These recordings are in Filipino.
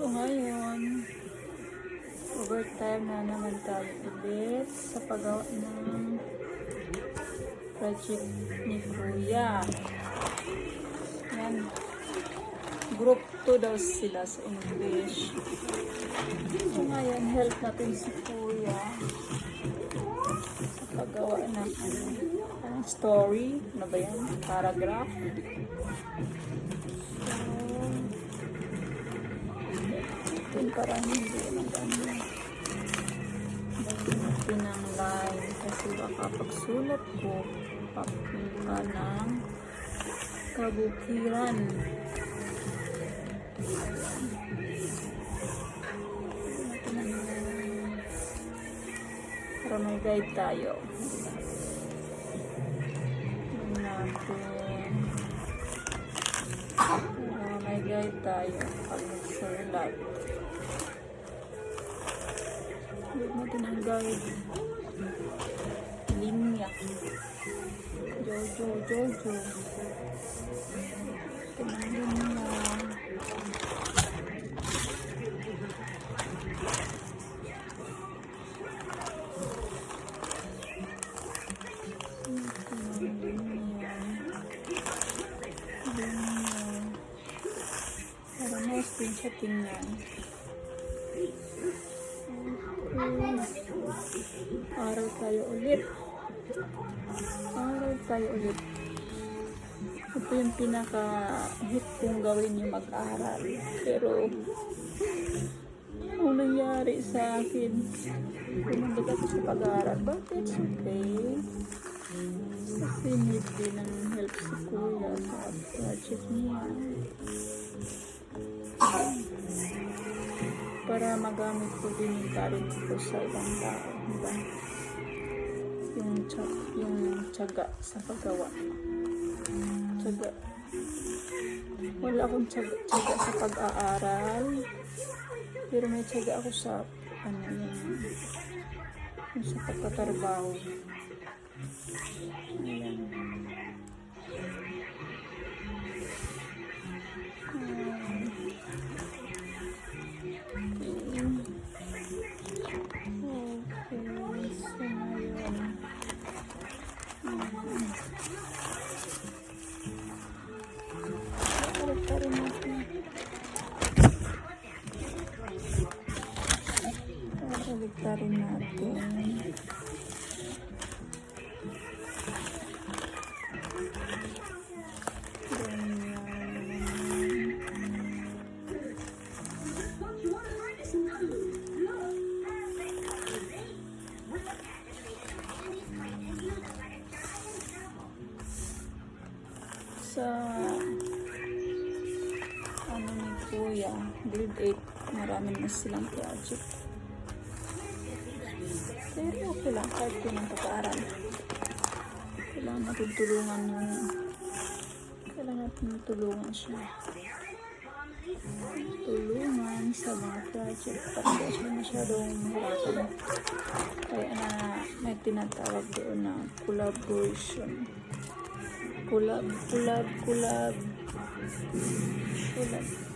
So ngayon, overtime na naman tayo ulit sa paggawa ng project ni Kuya. Yan. Group 2 daw sila sa English. So ngayon, help natin si Kuya sa paggawa ng ano, story. Ano ba yan? Paragraph. So, yun para hindi magano. Lagyan natin ng line kasi baka pagsulat ko, papunta ng kabukiran. Natin. Para may guide tayo. Natin. Para may guide tayo pag nagsulat. Huwag natin ang guide. Linya. Jojo, Jojo. Tinangin na. Linya. Linya. Para mo screenshotin yan. Araw tayo ulit. Araw tayo ulit. Ito yung pinaka-hit kong gawin yung mag-aral. Pero, ano nangyari sa akin? Pumunod ako sa pag-aaral. But it's okay. Kasi need din ng help si kuya sa project niya. Para magamit ko din yung talent ko sa ibang tao. Diba? Yung, tsa- yung tsaga sa paggawa. Tsaga. Wala akong tsaga, tsaga sa pag-aaral. Pero may tsaga ako sa ano yung sa pagkatrabaho. Ayan. Kuya, grade 8, marami na silang project. Pero okay lang, kahit yun ang pag-aaral. Kailangan natin tulungan yung kailangan natin tulungan siya. Tulungan sa mga project hindi siya masyadong mahirapan. Kaya na may tinatawag doon na collaboration kulab, kulab, kulab. Kulab.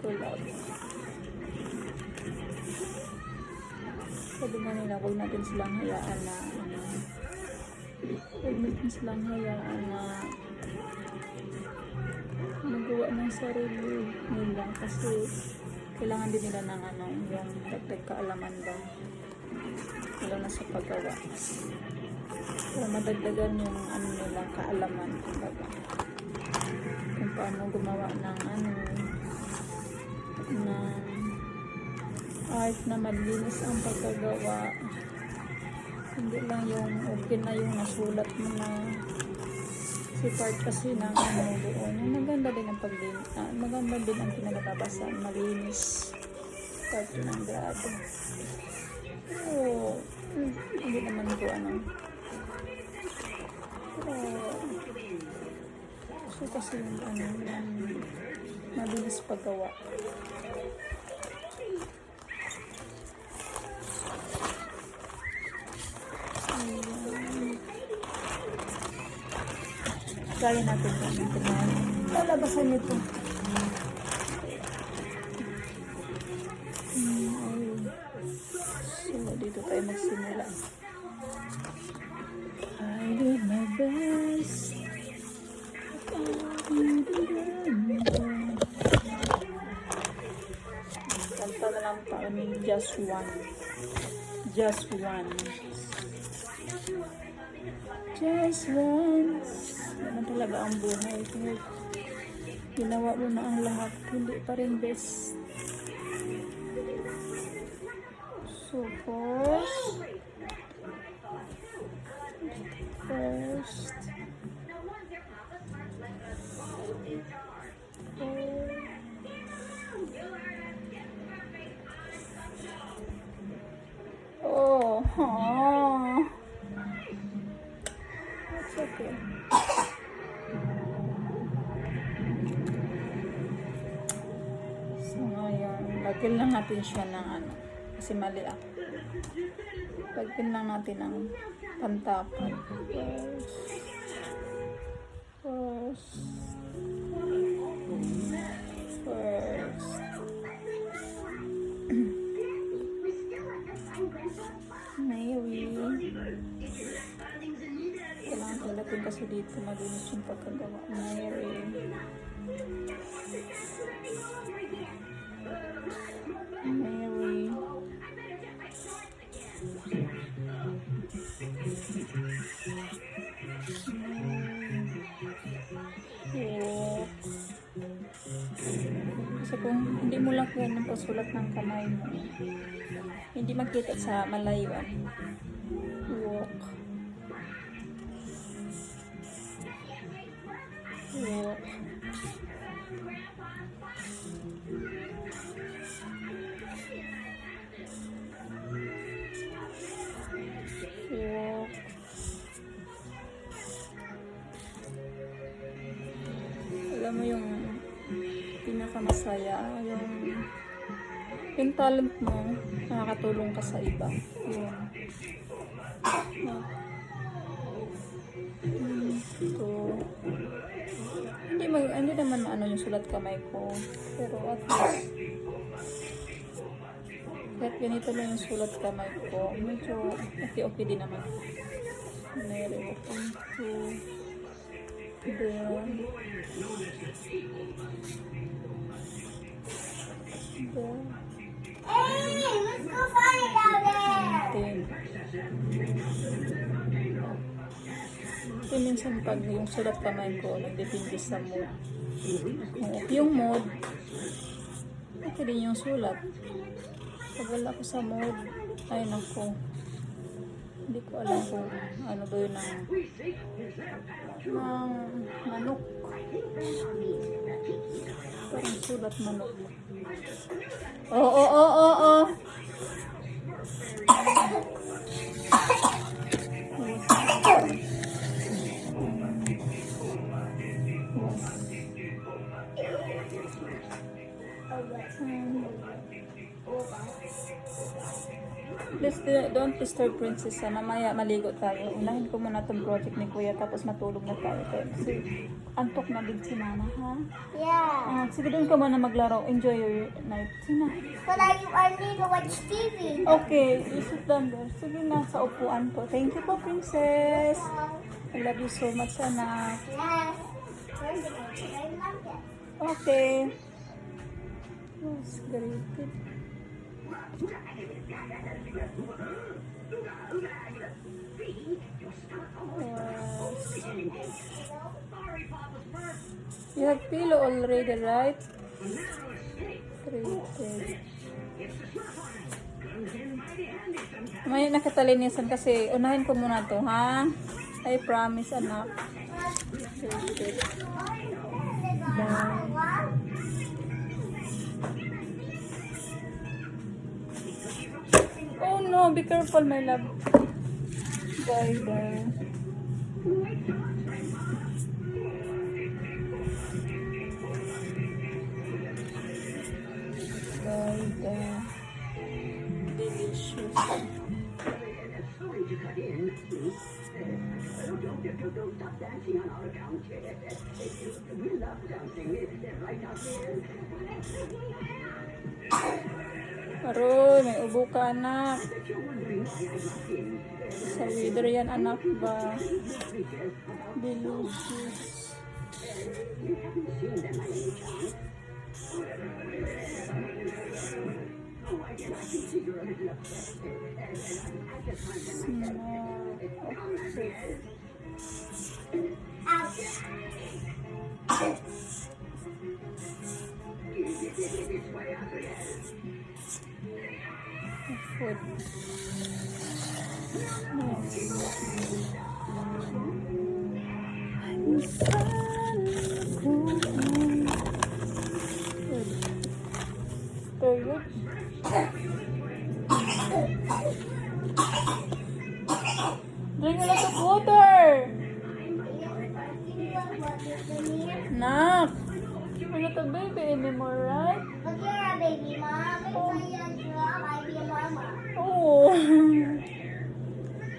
Kulab. Sabi nga nila, huwag natin silang hayaan na ano, huwag natin silang hayaan na magawa ng sarili nila kasi kailangan din nila ng ano, yung dagdag kaalaman ba lalo na sa paggawa. Para madagdagan yung ano nilang kaalaman, kumbaga. Kung paano gumawa ng ano, ng art na malinis ang pagkagawa. Hindi lang yung okay na yung nasulat mo na si part kasi ng ano doon. Yung maganda din ang paglinis. Ah, maganda din ang pinagbabasan. Malinis. Part ng grado. Oo. Hmm, hindi naman ko ano. Pero, gusto kasi yung ano, yung mabilis paggawa. Try natin tingnan. Lalabasan nito. Hmm, Just one. Just once. Ganun talaga ang buhay. Kahit ginawa mo na ang lahat, hindi pa rin best. So, first. Natin siya ng ano, kasi mali ako. Lagyan lang natin ng pantapan. First. First. First. Mary. Kailangan palatin kasi dito malinis yung pagkagawa. Mary. Mary. Mary. Kasi kung hindi mo lang yan ang pasulat ng kamay mo, hindi makita sa malayuan. Walk. Walk. Alam mo yung pinakamasaya, yung yung talent mo, nakakatulong ka sa iba. Yun. Hmm, Ito. Hindi, mag, hindi naman ano yung sulat kamay ko. Pero at least, kahit ganito lang yung sulat kamay ko, medyo okay-okay din naman. Meron akong two. Then, then, let's go find out there. Kaya minsan pag yung sulat kamay ko, nagdepende sa mood. Kung okay yung mood, okay din yung sulat. Pag wala ko sa mood, ay nako, hindi ko alam kung ano ba yun ng, ng manok. Parang sulat manok. Oo, oo, oo, oo. Please do- don't disturb princess. ah. Mamaya maligo tayo. Unahin ko muna tong project ni kuya tapos matulog na tayo. Kasi antok na din si mama ha. Yeah. Ah, sige doon ka muna maglaro. Enjoy your night. Sige na. But I, I need to watch TV. Okay, you sit down there. Sige na, sa upuan po. Thank you po, princess. I love you so much, anak. Yes. Okay. Very good. Yes. You have pillow already, right? Created. May nakatalinisan kasi unahin ko muna to, ha? I promise, anak. Created. Bye. Oh no, be careful, my love. Bye, bye. Bye, bye. Delicious. Don't, don't, stop dancing on our account. Aroy, may ubo ka anak. Sa wither yan anak ba? Delicious. Small food. Food. Toilet. Drink a lot of water. Nak. You're not a baby anymore, right? But you're a baby, mom. If I am drunk, I'll be a mama. Oh.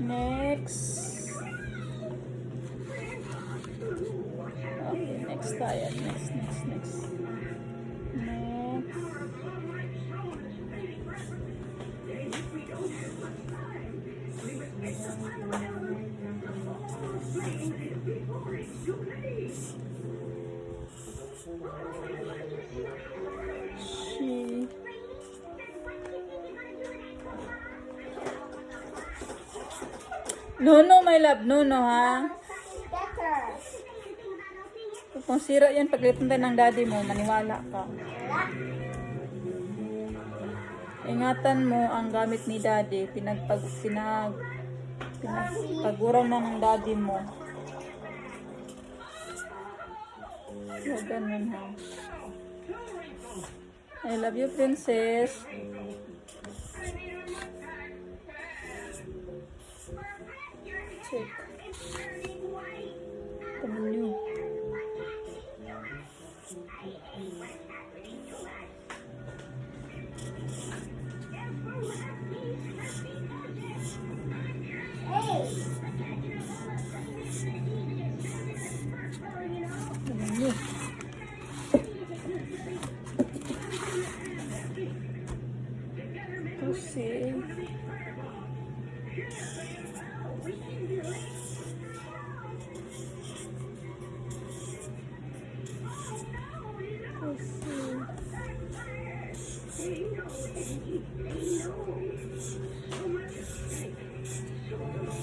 Next. Okay, next tayo. Next, next, next. Next. She No, no, my love. No, no, ha? Kung sira yan, paglitan ng daddy mo, maniwala ka. Ingatan mo ang gamit ni daddy. Pinagpag, pinag, pinagpaguraw na ng daddy mo. Huwag ganun, ha? I love you, princess. Pussy. Ah,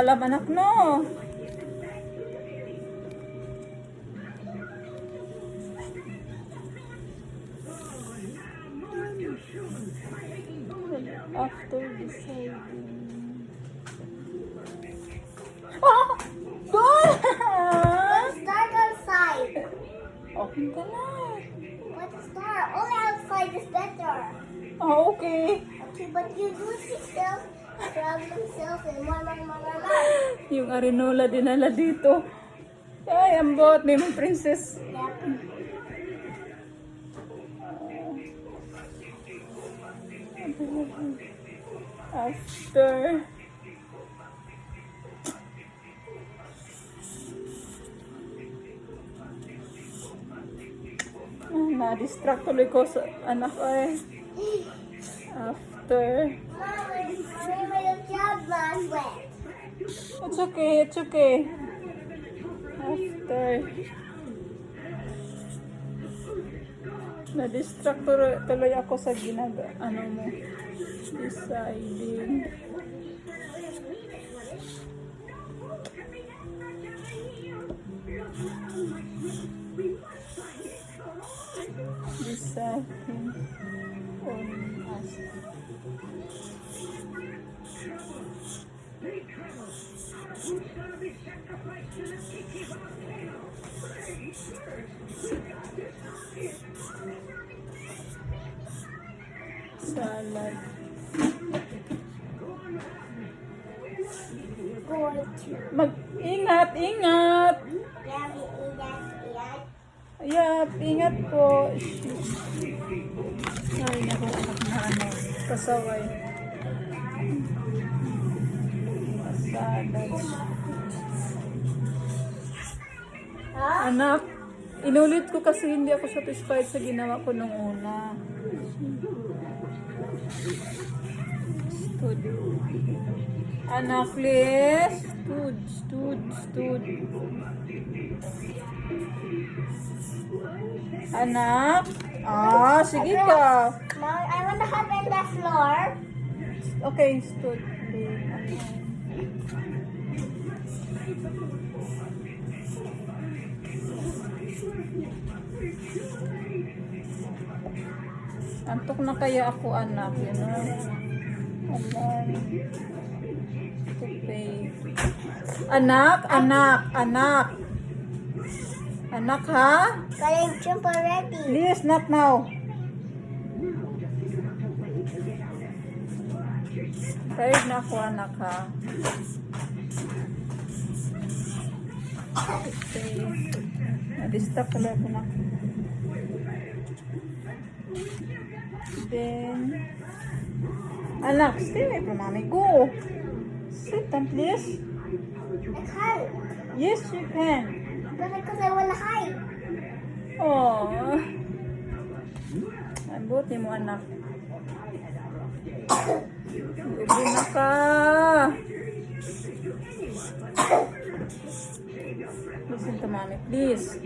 na magpaalam, anak, no? After deciding... Ah! Doon! It's dark outside. Open ka na. What's dark? Only outside is better. Ah, okay. Okay, but you do it yourself. Yung arenola dinala dito. Ay, ang bot ni mong princess. After. Na-distract tuloy ko sa anak ay. After. Mama, It's okay, it's okay. After. Na-distract tuloy, ako sa ginag... Ano mo? Deciding. Deciding on us. Salad. Mag-ingat, ingat! Ayap, ingat po. Sorry na kung anak na ano. Pasaway. Salad. Huh? Anak, inulit ko kasi hindi ako satisfied sa ginawa ko nung una. Stud. Anak, please. Stud, stud, stud. Anak? Ah, sige ka. Mom, I want to hop in the floor. Okay, stud. Ano? Antok na kaya ako anak, you know? Anak, anak, anak. Anak ha? Gotta jump already. Please, not now. Tired na ako, anak, ha? Okay. Na-disturb pala ako na. Then, anak, stay away from mommy. Go. Sit down, please. I can't. Yes, you can. But because I want to hide. Oh. Ang buti mo, anak. Ubo na ka. Listen to mommy, please.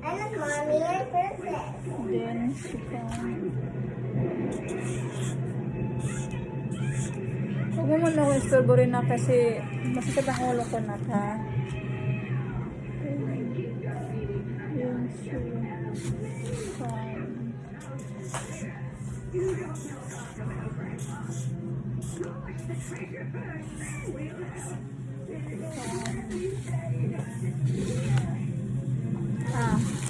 I love mommy. You're perfect. Then, sit down. Huwag mo muna ako istorbo rin na kasi masakit ang ulo ko na. Fine. Ah.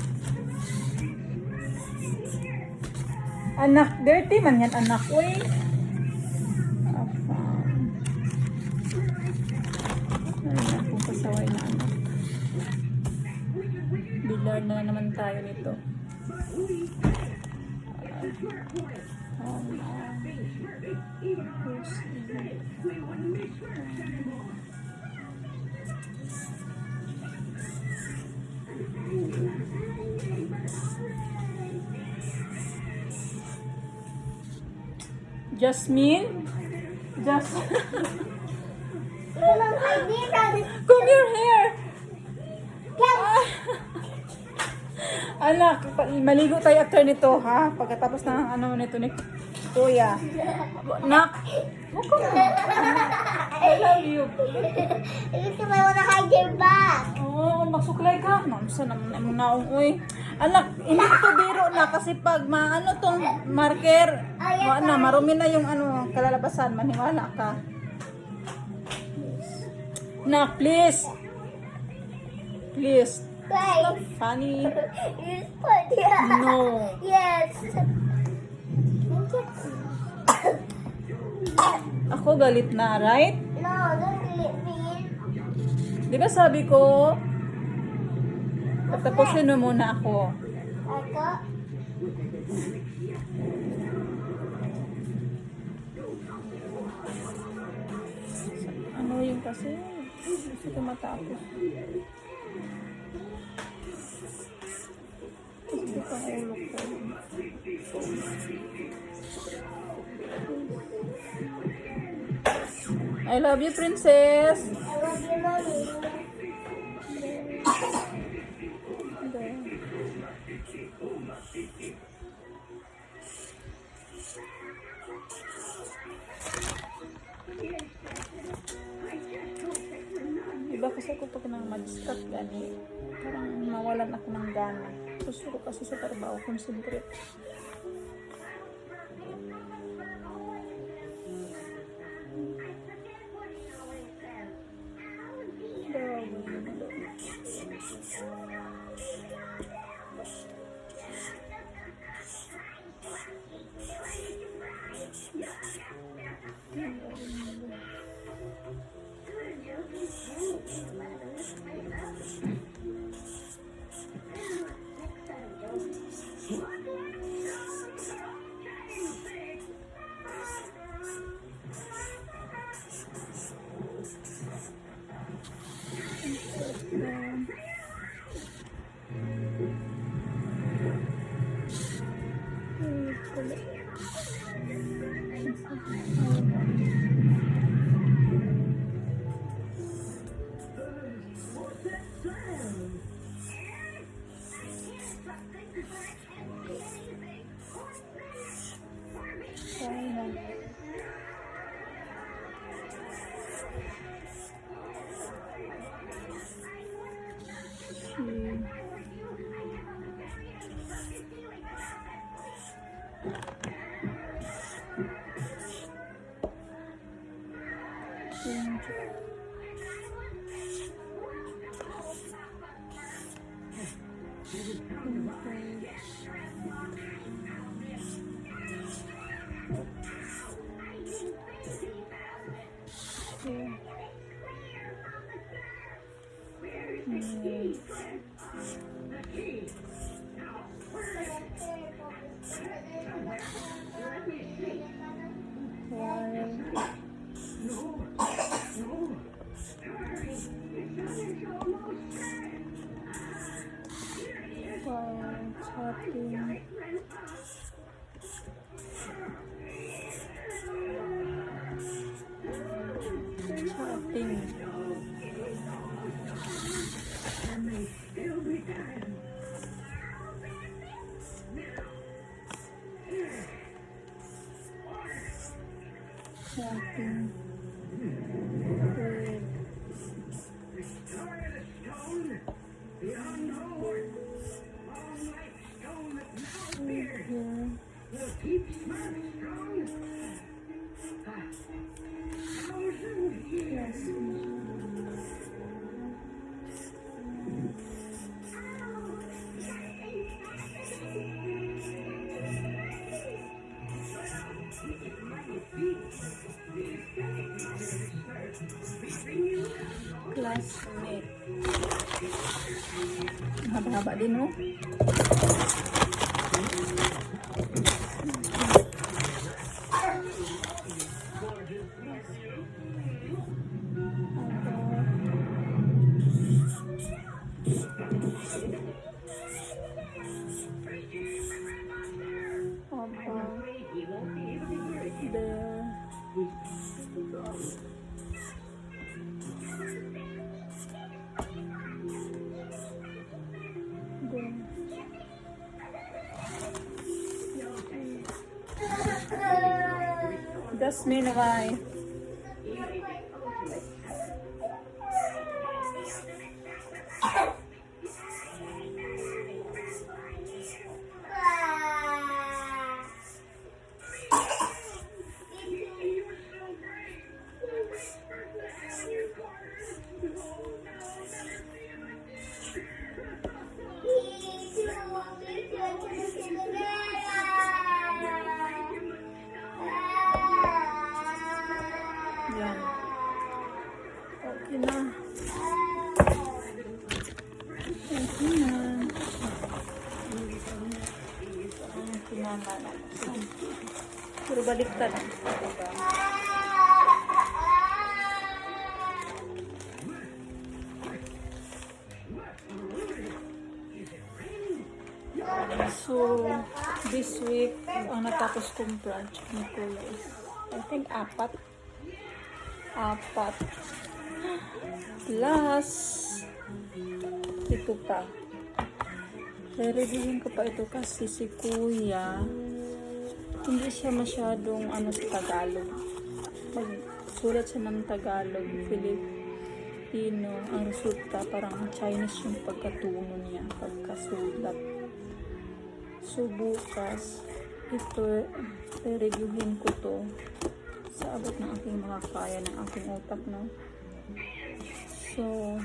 Anak, dirty man yan anak. Uy. Afam. Ay, naku, pasaway na anak. Bilar na naman tayo nito. Um, Jasmine? That. comb your hair. Get Anak, maligo tayo after nito, ha? Pagkatapos ng ano nito ni Kuya. Nak, na. I love you. Because I want to hide back. Oo, oh, magsuklay ka. Namsa naman naman naong, uy. Anak, hindi ko biro na kasi pag maano tong marker, wa na, marumi na yung ano, kalalabasan, maniwala ka. Nak, please. Please. Right. Funny. Put yeah. No. Yes. Ako galit na, right? No, don't leave me. Di ba sabi ko, tapusin mo muna ako. Ako. Ano yung kasi? Gusto ko matapos. I love you, princess. I love you, mommy. mag-stop gani. Parang nawalan ako ng gana. Gusto ko kasi super sa trabaho, concentrate. Grabe. Damn! I can't stop thinking, but Classmate. Haba-haba din, oh. Jasmine, why? Yan. Okay na. Okay na. Na. Puro baliktad. So, this week, ang natapos kong project ni Kuya is, I think, apat. Apat. Plus, ito pa. Re-reviewin ko pa ito kasi si Kuya, hindi siya masyadong ano sa Tagalog. Magsulat siya ng Tagalog, Filipino, ang resulta parang Chinese yung pagkatuno niya, pagkasulat. So, bukas, ito, re-reviewin ko to sa abot ng aking mga kaya ng aking utak, no? So,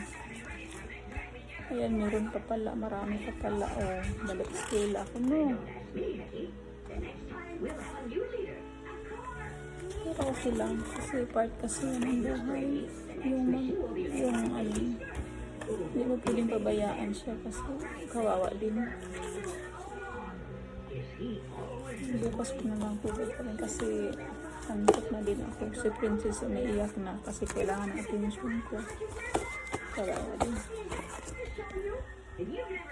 Ayan, meron pa pala. Marami pa pala. Oh, balik scale ako, no? Pero okay lang. Kasi part kasi ng buhay. Yung, yung ano, hindi mo pwedeng pabayaan siya kasi kawawa din. Bukas ko na lang pupunta kasi antok na din ako. Si Princess umiiyak na kasi kailangan ng attention ko. Kawawa din.